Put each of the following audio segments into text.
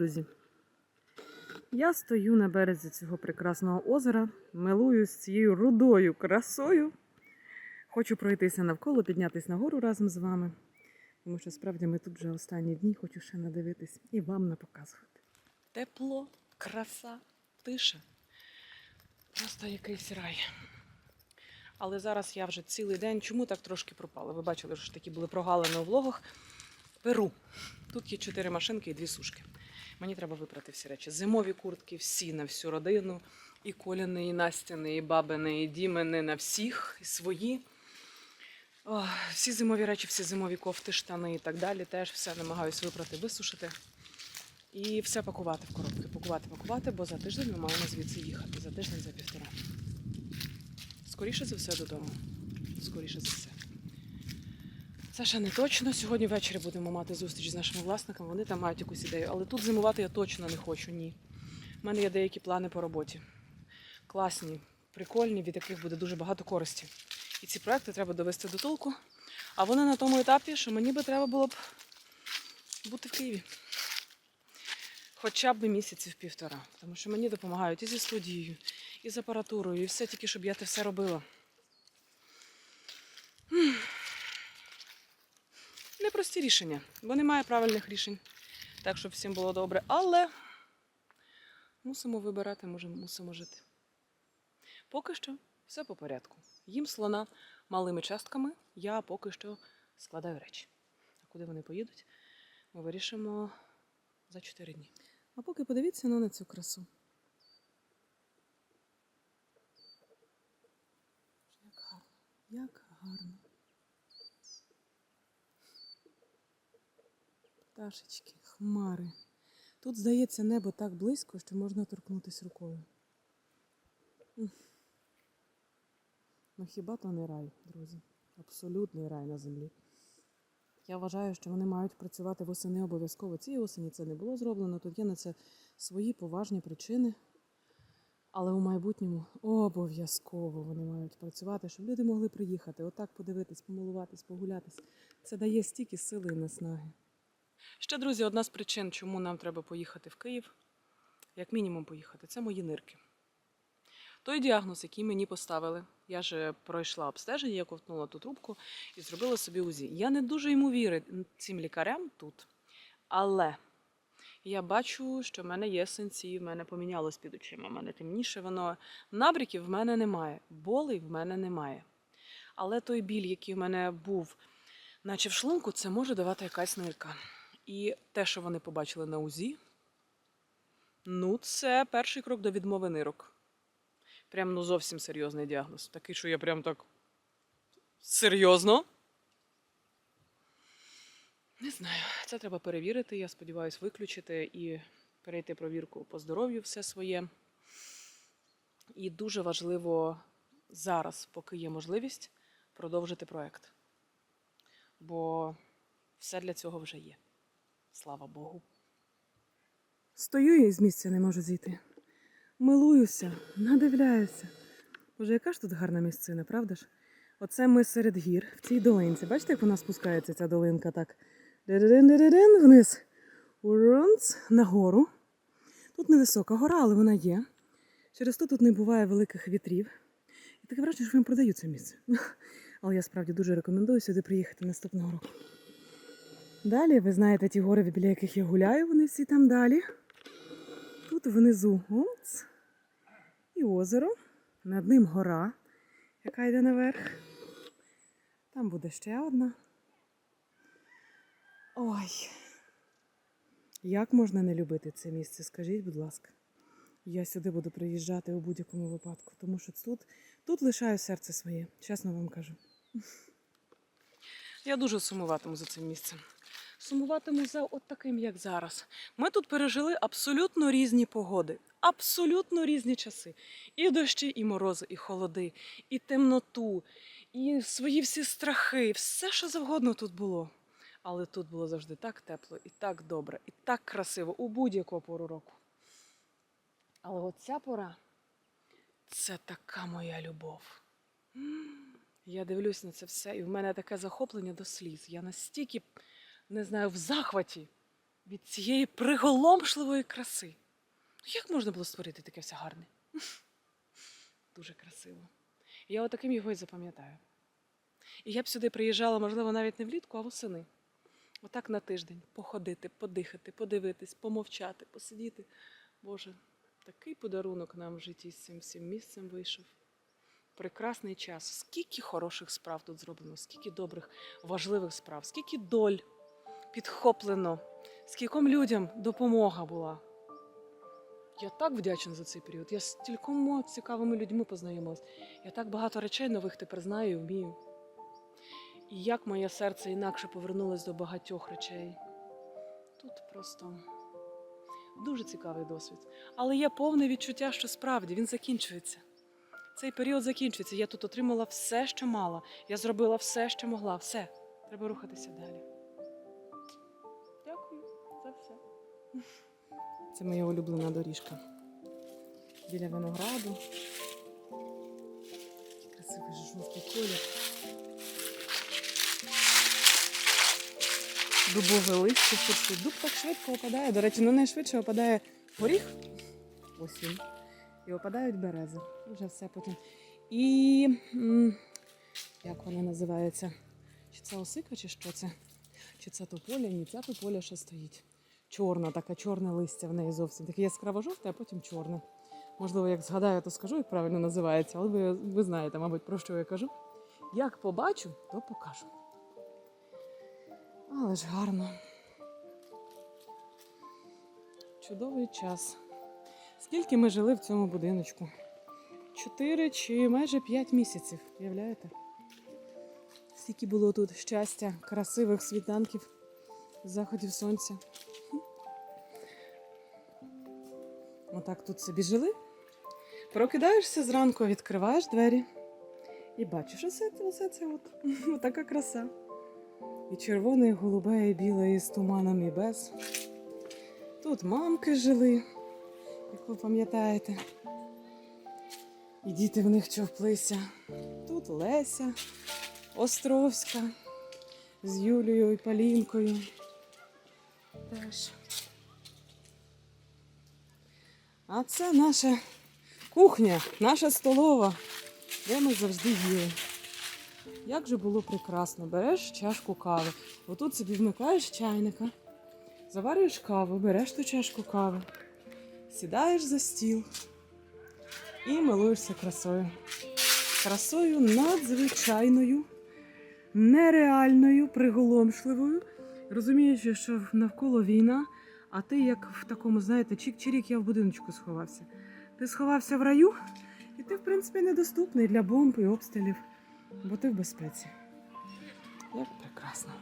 друзі! Я стою на березі цього прекрасного озера, милуюсь цією рудою красою. Хочу пройтися навколо, піднятися нагору разом з вами. Тому що справді ми тут вже останні дні, хочу ще надивитись і вам не показувати. Тепло, краса, тиша. Просто якийсь рай. Але зараз я вже цілий день. Чому так трошки пропала? Ви бачили, що такі були прогалини у влогах. Перу. Тут є чотири машинки і дві сушки. Мені треба випрати всі речі. Зимові куртки, всі на всю родину. І Коляни, і Настяни, і бабини, і Дімини на всіх, і свої. О, всі зимові речі, всі зимові кофти, штани і так далі. Теж все намагаюся випрати, висушити. І все пакувати в коробки. Пакувати, пакувати, бо за тиждень ми маємо звідси їхати. За тиждень, за півтора. Скоріше за все додому. Скоріше за все. Це ще не точно. Сьогодні ввечері будемо мати зустріч з нашими власниками. Вони там мають якусь ідею. Але тут зимувати я точно не хочу. Ні. У мене є деякі плани по роботі. Класні, прикольні, від яких буде дуже багато користі. І ці проекти треба довести до толку. А вони на тому етапі, що мені би треба було б бути в Києві. Хоча б місяців півтора. Тому що мені допомагають і зі студією, і з апаратурою, і все тільки, щоб я це все робила. Непрості рішення, бо немає правильних рішень. Так, щоб всім було добре. Але мусимо вибирати, може, мусимо жити. Поки що все по порядку. Їм слона малими частками, я поки що складаю речі. А куди вони поїдуть, ми вирішимо за 4 дні. А поки подивіться ну, на цю красу. Як гарно, як гарно. Пташечки, хмари. Тут, здається, небо так близько, що можна торкнутися рукою. Ну хіба то не рай, друзі? Абсолютний рай на землі. Я вважаю, що вони мають працювати восени обов'язково. Цієї осені це не було зроблено. Тут є на це свої поважні причини. Але у майбутньому обов'язково вони мають працювати, щоб люди могли приїхати, отак подивитись, помилуватись, погулятись. Це дає стільки сили і наснаги. Ще, друзі, одна з причин, чому нам треба поїхати в Київ, як мінімум поїхати, це мої нирки. Той діагноз, який мені поставили, я ж пройшла обстеження, я ковтнула ту трубку і зробила собі УЗІ. Я не дуже йому вірю цим лікарям тут, але я бачу, що в мене є синці, в мене помінялось під очима, в мене темніше воно. Набріків в мене немає, болей в мене немає. Але той біль, який в мене був, наче в шлунку, це може давати якась нирка. І те, що вони побачили на УЗІ, ну, це перший крок до відмови нирок. Прям ну зовсім серйозний діагноз. Такий, що я прям так серйозно. Не знаю, це треба перевірити. Я сподіваюся, виключити і перейти провірку по здоров'ю все своє. І дуже важливо зараз, поки є можливість, продовжити проект. Бо все для цього вже є. Слава Богу. Стою і з місця не можу зійти. Милуюся, надивляюся. Боже, яка ж тут гарна місцина, правда ж? Оце ми серед гір, в цій долинці. Бачите, як вона спускається, ця долинка так. Дидин-дидин, вниз. Уронц, нагору. Тут невисока гора, але вона є. Через то тут не буває великих вітрів. І таке враження, що їм продають це місце. Але я справді дуже рекомендую сюди приїхати наступного року. Далі, ви знаєте, ті гори, біля яких я гуляю, вони всі там далі. Тут внизу оц, і озеро, над ним гора, яка йде наверх. Там буде ще одна. Ой. Як можна не любити це місце? Скажіть, будь ласка. Я сюди буду приїжджати у будь-якому випадку, тому що тут, тут лишаю серце своє, чесно вам кажу. Я дуже сумуватиму за цим місцем. Сумуватиму за от таким, як зараз. Ми тут пережили абсолютно різні погоди, абсолютно різні часи. І дощі, і морози, і холоди, і темноту, і свої всі страхи, все, що завгодно тут було. Але тут було завжди так тепло, і так добре, і так красиво у будь-яку пору року. Але оця пора це така моя любов. Я дивлюсь на це все, і в мене таке захоплення до сліз. Я настільки, не знаю, в захваті від цієї приголомшливої краси. Як можна було створити таке все гарне? Дуже красиво. Я отаким його і запам'ятаю. І я б сюди приїжджала, можливо, навіть не влітку, а восени. Отак на тиждень походити, подихати, подивитись, помовчати, посидіти. Боже, такий подарунок нам в житті з цим всім місцем вийшов. Прекрасний час. Скільки хороших справ тут зроблено, скільки добрих, важливих справ, скільки доль підхоплено, скільком людям допомога була. Я так вдячна за цей період. Я з стількома цікавими людьми познайомилась. Я так багато речей нових тепер знаю і вмію. І як моє серце інакше повернулось до багатьох речей. Тут просто дуже цікавий досвід. Але є повне відчуття, що справді він закінчується. Цей період закінчується. Я тут отримала все, що мала. Я зробила все, що могла. Все. Треба рухатися далі. Це моя улюблена доріжка. Біля винограду. Красивий жовтий колір. Дубове листя шуршить. Дуб так швидко опадає. До речі, ну найшвидше опадає горіх. Ось він. І опадають берези. Вже все потім. І як вона називається? Чи це осика, чи що це? Чи це тополя? Ні, ця тополя ще стоїть. Чорна, така чорне листя в неї зовсім. Таке яскраво жовте, а потім чорне. Можливо, як згадаю, то скажу, як правильно називається, але ви, ви знаєте, мабуть, про що я кажу. Як побачу, то покажу. Але ж гарно. Чудовий час. Скільки ми жили в цьому будиночку? Чотири чи майже п'ять місяців, уявляєте? Скільки було тут щастя, красивих світанків, заходів сонця. Отак тут собі жили. Прокидаєшся зранку, відкриваєш двері і бачиш усе, усе це от. Така краса. І червоне, і голубе, і біле, і з туманом, і без. Тут мамки жили, як ви пам'ятаєте. І діти в них човплися. Тут Леся Островська з Юлією і Полінкою. Теж. А це наша кухня, наша столова, де ми завжди їли. Як же було прекрасно, береш чашку кави, отут собі вмикаєш чайника, заварюєш каву, береш ту чашку кави, сідаєш за стіл і милуєшся красою. Красою надзвичайною, нереальною, приголомшливою, розуміючи, що навколо війна, а ти як в такому, знаєте, чик-чирік я в будиночку сховався. Ти сховався в раю, і ти, в принципі, недоступний для бомб і обстрілів, бо ти в безпеці. Як прекрасно.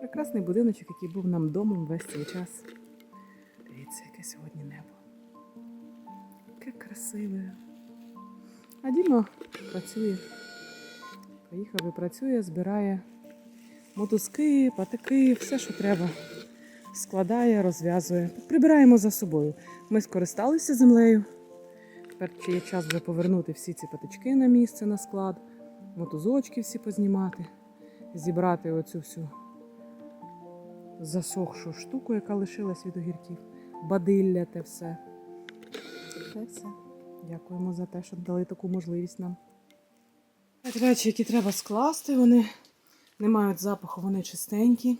Прекрасний будиночок, який був нам домом весь цей час. Дивіться, яке сьогодні небо. Яке красиве. А Діма працює. Поїхав і працює, збирає мотузки, патики, все, що треба. Складає, розв'язує. Прибираємо за собою. Ми скористалися землею. Тепер є час вже повернути всі ці патички на місце на склад, мотузочки всі познімати, зібрати оцю всю засохшу штуку, яка лишилась від огірків, бадилля те все. Це все. Дякуємо за те, що дали таку можливість нам. От Речі, які треба скласти, вони не мають запаху, вони чистенькі.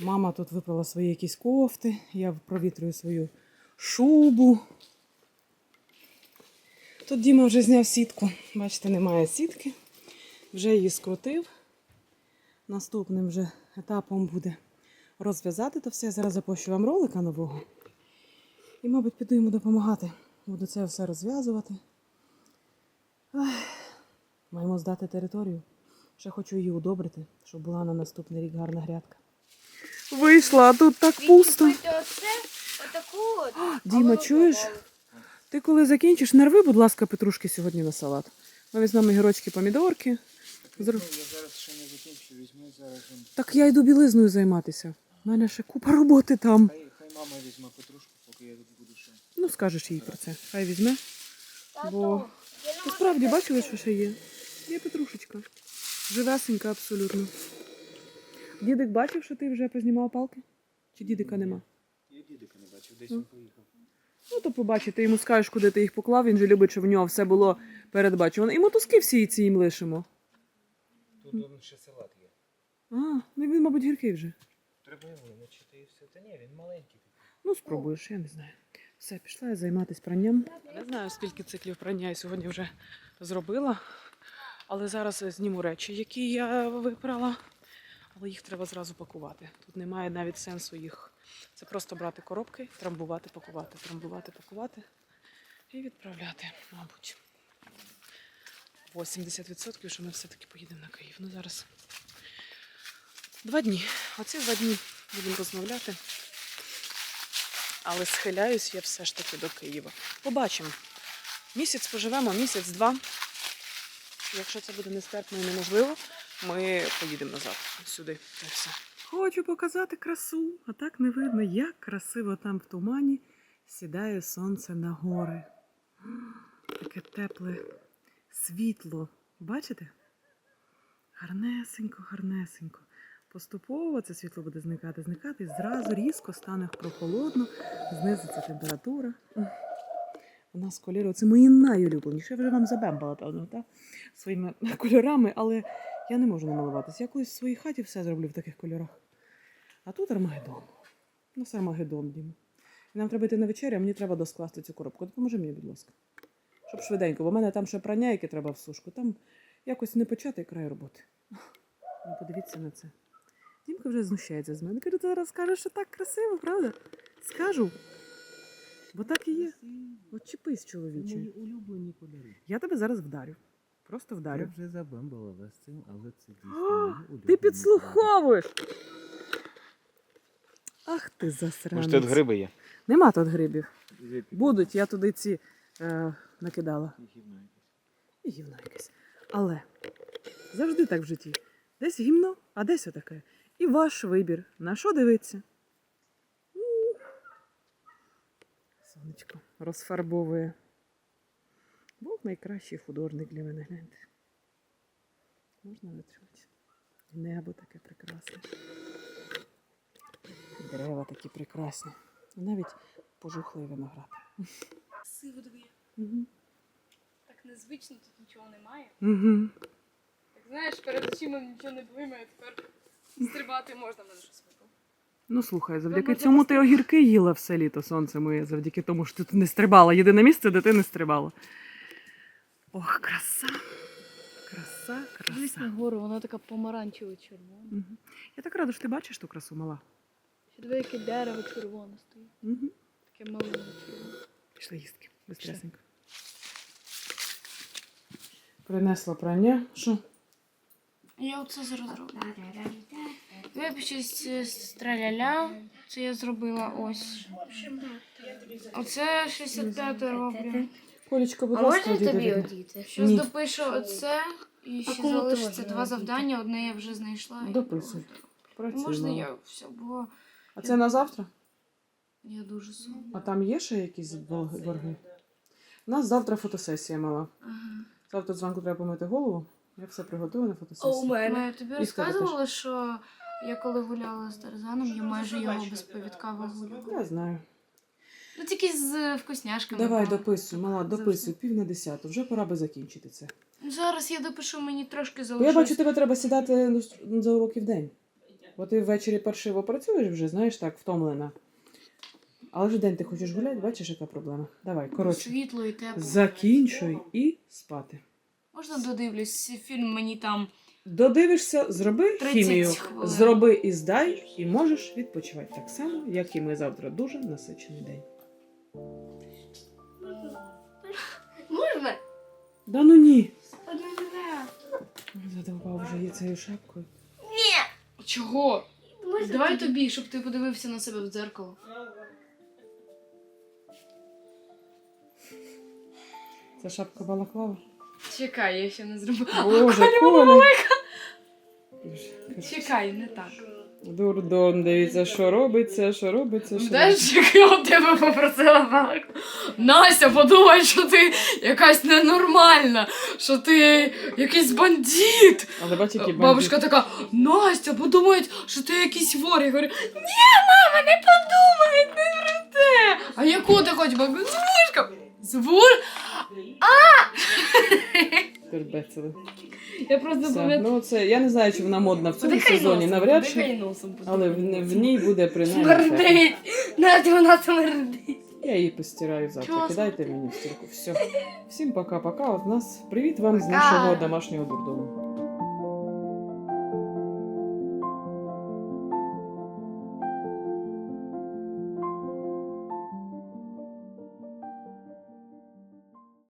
Мама тут випрала свої якісь кофти, я провітрюю свою шубу. Тут Діма вже зняв сітку. Бачите, немає сітки. Вже її скрутив. Наступним вже етапом буде розв'язати то все. Я зараз запущу вам ролика нового. І, мабуть, піду йому допомагати. Буду це все розв'язувати. Маємо здати територію. Ще хочу її удобрити, щоб була на наступний рік гарна грядка. Вийшла, а тут так пусто. Оце, отаку от. Діма, чуєш? Ти коли закінчиш, нарви, будь ласка, петрушки сьогодні на салат. Ми візьмемо гірочки, помідорки. Зр- Ну, я зараз ще не закінчу, візьму зараз. Так я йду білизною займатися. У мене ще купа роботи там. Хай, хай мама візьме петрушку, поки я тут буду ще. Ну, скажеш їй про це. Хай візьме. Бо- Ти справді бачили, що ще є? Є петрушечка. Живесенька абсолютно. Дідик бачив, що ти вже познімав палки? Чи дідика нема? Я дідика не бачив, десь Ну. він поїхав. Ну, то побачиш, ти йому скажеш, куди ти їх поклав. Він же любить, щоб в нього все було передбачено. І мотузки всі ці їм лишимо. Тут он ще салат є. А, ну він, мабуть, гіркий вже. Треба його вимочити і все. Та ні, він маленький. Ну, спробуєш, я не знаю. Все, пішла я займатися пранням. Не знаю, скільки циклів прання я сьогодні вже зробила. Але зараз зніму речі, які я випрала. Але їх треба зразу пакувати. Тут немає навіть сенсу їх. Це просто брати коробки, трамбувати, пакувати, трамбувати, пакувати і відправляти, мабуть. 80% що ми все-таки поїдемо на Київ. Ну зараз два дні. Оці два дні будемо розмовляти. Але схиляюсь я все ж таки до Києва. Побачимо. Місяць поживемо, місяць-два. Якщо це буде нестерпно і неможливо, ми поїдемо назад сюди. Й все. Хочу показати красу, а так не видно, як красиво там в тумані сідає сонце на гори. Таке тепле світло. Бачите? Гарнесенько, гарнесенько. Поступово це світло буде зникати, зникати, і зразу різко стане прохолодно, знизиться температура. У нас кольори, це мої найулюбленіші. Я вже вам забембала, певно, так? своїми кольорами, але я не можу намалуватися. Я колись в своїй хаті все зроблю в таких кольорах. А тут Армагеддон. У нас Армагеддон, Дім. І нам треба йти на вечерю, а мені треба доскласти цю коробку. Допоможи мені, будь ласка. Щоб швиденько, бо в мене там ще прання, яке треба в сушку. Там якось не почати край роботи. Ну, подивіться на це. Дімка вже знущається з мене. Каже, ти зараз скажеш, що так красиво, правда? Скажу. Бо так і є. От чіпись, чоловіче. Мої улюблені кольори. Я тебе зараз вдарю. Просто вдарю. Я вже забембала вас цим, але це дійсно О, Ти підслуховуєш. Ах ти засранець. Може, тут гриби є? Нема тут грибів. Будуть, я туди ці е, накидала. І гівно якесь. Але завжди так в житті. Десь гімно, а десь отаке. І ваш вибір. На що дивитися? Сонечко розфарбовує. Бог найкращий художник для мене, гляньте. Можна витримати. Небо таке прекрасне. Дерева такі прекрасні. І навіть пожухлий виноград. Красиво диви. Угу. Так незвично, тут нічого немає. Угу. Так знаєш, перед очима нічого не блимає, тепер стрибати можна, мене щось випало. Ну слухай, завдяки Думаю, цьому ти огірки їла все літо, сонце моє, завдяки тому, що ти не стрибала. Єдине місце, де ти не стрибала. Ох, краса. Краса, Дивись краса. на гору, вона така помаранчево червона. Угу. Я так рада, що ти бачиш ту красу мала. Ще диви, яке дерево червоне стоїть. Угу. Таке маленьке червоне. Пішли їстки, безстресенько. Принесла прання. Що? Я оце зараз роблю. Випишіть страляля. Це я зробила ось. Оце 65 роблю. Колечко, будь А ласка, можна тобі одіти? Щось Ні. допишу оце. І ще кому залишиться два завдання. Одне я вже знайшла. і Дописуй. Працюй, Можна мала. я все, бо А це на завтра? я дуже сумна. А там є ще якісь борги? У нас завтра фотосесія мала. Ага. Завтра зранку треба помити голову. Я все приготую на фотосесію. Ми тобі І в тебе що я коли гуляла з Тарзаном, я майже його без повідка вигулювала. Я знаю. Ну тільки з вкусняшками. Давай, правда. дописуй, мала, дописуй, пів на десяту. Вже пора би закінчити це. Зараз я допишу, мені трошки Бо я залишилось. бачу, тебе треба сідати за уроки в день. Бо ти ввечері паршиво працюєш вже, знаєш, так, втомлена. Але ж день ти хочеш гуляти, бачиш, яка проблема. Давай, коротше. Світло і тепло. Закінчуй і спати. Можна додивлюсь фільм мені там. Додивишся, зроби 30 хімію, хвилин. зроби і здай, і можеш відпочивати так само, як і ми завтра дуже насичений день. Можна? Да ну ні. Задовбав вже її цією шапкою. Чого? Давай тобі, щоб ти подивився на себе в дзеркало. Це шапка балаклава. Чекай, я ще не зробила. Боже. Чекай, не так. Дурдон, дивіться, що робиться, що робиться, що. Знаєш, як я у тебе попросила балаклаву? Настя, подумай, що ти якась ненормальна, що ти якийсь бандит. Але бач, які Бабушка така, Настя, подумають, що ти якийсь вор. Я говорю, ні, мама, не подумають, не про те. А яку ти хоч бабу? Звур? Тербецели. Я просто Все. пам'ятаю. Ну, це, я не знаю, чи вона модна в цьому Подихай сезоні, носом, навряд подихай чи. носом. Але в, в ній буде принаймні. тепло. Смердить. Навіть вона смердить. Я її постираю завтра. Чого Кидайте мені в стірку. Все. Всім пока-пока. От нас привіт вам з Пока. нашого домашнього дурдому.